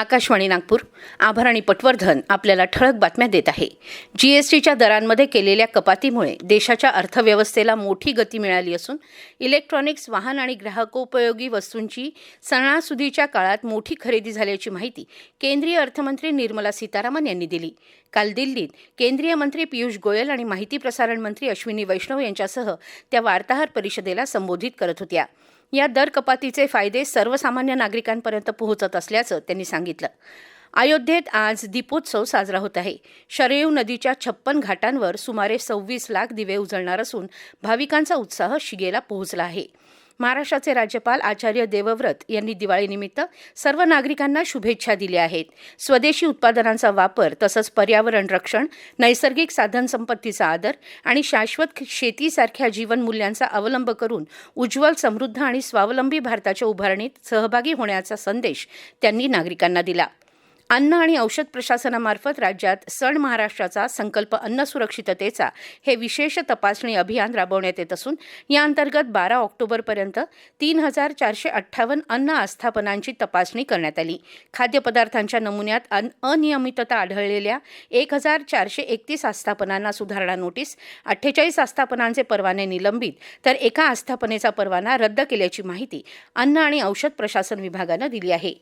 आकाशवाणी नागपूर. आभार आणि पटवर्धन आपल्याला ठळक बातम्या देत आहे. जीएसटीच्या दरांमध्ये केलेल्या कपातीमुळे देशाच्या अर्थव्यवस्थेला मोठी गती मिळाली असून इलेक्ट्रॉनिक्स वाहन आणि ग्राहकोपयोगी वस्तूंची सणासुदीच्या काळात मोठी खरेदी झाल्याची माहिती केंद्रीय अर्थमंत्री निर्मला सीतारामन यांनी दिली. काल दिल्लीत केंद्रीय मंत्री पियुष गोयल आणि माहिती प्रसारण मंत्री अश्विनी वैष्णव यांच्यासह त्या वार्ताहर परिषदेला संबोधित करत होत्या. या दर कपातीचे फायदे सर्वसामान्य नागरिकांपर्यंत पोहोचत असल्याचं त्यांनी सांगितलं. अयोध्येत आज दीपोत्सव साजरा होत आहे. शरयू नदीच्या छप्पन घाटांवर सुमारे सव्वीस लाख दिवे उजळणार असून भाविकांचा उत्साह शिगेला पोहोचला आहे. महाराष्ट्राचे राज्यपाल आचार्य देवव्रत यांनी दिवाळीनिमित्त सर्व नागरिकांना शुभेच्छा दिल्या आहेत. स्वदेशी उत्पादनांचा वापर तसंच पर्यावरण रक्षण नैसर्गिक साधनसंपत्तीचा आदर आणि शाश्वत शेतीसारख्या जीवनमूल्यांचा अवलंब करून उज्ज्वल समृद्ध आणि स्वावलंबी भारताच्या उभारणीत सहभागी होण्याचा संदेश त्यांनी नागरिकांना दिला. अन्न आणि औषध प्रशासनामार्फत राज्यात सण महाराष्ट्राचा संकल्प अन्न सुरक्षिततेचा हे विशेष तपासणी अभियान राबवण्यात येत असून या अंतर्गत बारा ऑक्टोबरपर्यंत तीन हजार चारशे अठ्ठावन्न अन्न आस्थापनांची तपासणी करण्यात आली. खाद्यपदार्थांच्या नमुन्यात अन अनियमितता आढळलेल्या एक हजार चारशे एकतीस आस्थापनांना सुधारणा नोटीस अठ्ठेचाळीस आस्थापनांचे परवाने निलंबित तर एका आस्थापनेचा परवाना रद्द केल्याची माहिती अन्न आणि औषध प्रशासन विभागानं दिली आहे.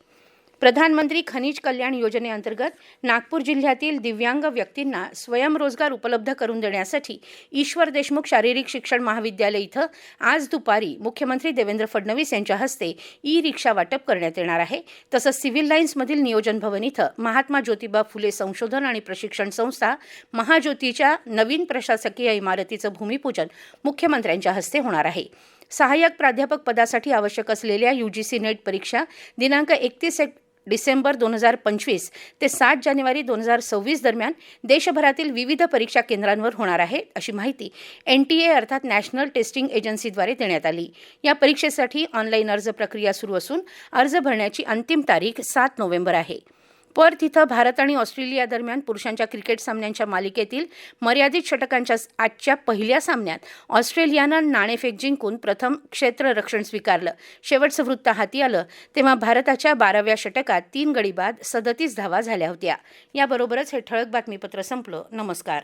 प्रधानमंत्री खनिज कल्याण योजनेअंतर्गत नागपूर जिल्ह्यातील दिव्यांग व्यक्तींना स्वयंरोजगार उपलब्ध करून देण्यासाठी ईश्वर देशमुख शारीरिक शिक्षण महाविद्यालय इथं आज दुपारी मुख्यमंत्री देवेंद्र फडणवीस यांच्या हस्ते ई रिक्षा वाटप करण्यात येणार आहे. तसंच सिव्हिल लाईन्समधील नियोजन भवन इथं महात्मा ज्योतिबा फुले संशोधन आणि प्रशिक्षण संस्था महाज्योतीच्या नवीन प्रशासकीय इमारतीचं भूमिपूजन मुख्यमंत्र्यांच्या हस्ते होणार आहे. सहाय्यक प्राध्यापक पदासाठी आवश्यक असलेल्या यूजीसी नेट परीक्षा दिनांक एकतीस डिसेंबर दोन हजार पंचवीस ते सात जानेवारी दोन हजार सव्वीस दरम्यान देशभरातील विविध परीक्षा केंद्रांवर होणार आहे अशी माहिती एन टी ए अर्थात नॅशनल टेस्टिंग एजन्सीद्वारे देण्यात आली. या परीक्षेसाठी ऑनलाईन अर्ज प्रक्रिया सुरू असून अर्ज भरण्याची अंतिम तारीख सात नोव्हेंबर आहे. पर्थ इथं भारत आणि ऑस्ट्रेलिया दरम्यान पुरुषांच्या क्रिकेट सामन्यांच्या मालिकेतील मर्यादित षटकांच्या आजच्या पहिल्या सामन्यात ऑस्ट्रेलियानं नाणेफेक जिंकून प्रथम क्षेत्ररक्षण स्वीकारलं. शेवटचं वृत्त हाती आलं तेव्हा भारताच्या बाराव्या षटकात तीन गडी बाद सदतीस धावा झाल्या होत्या. याबरोबरच हे ठळक बातमीपत्र संपलं. नमस्कार.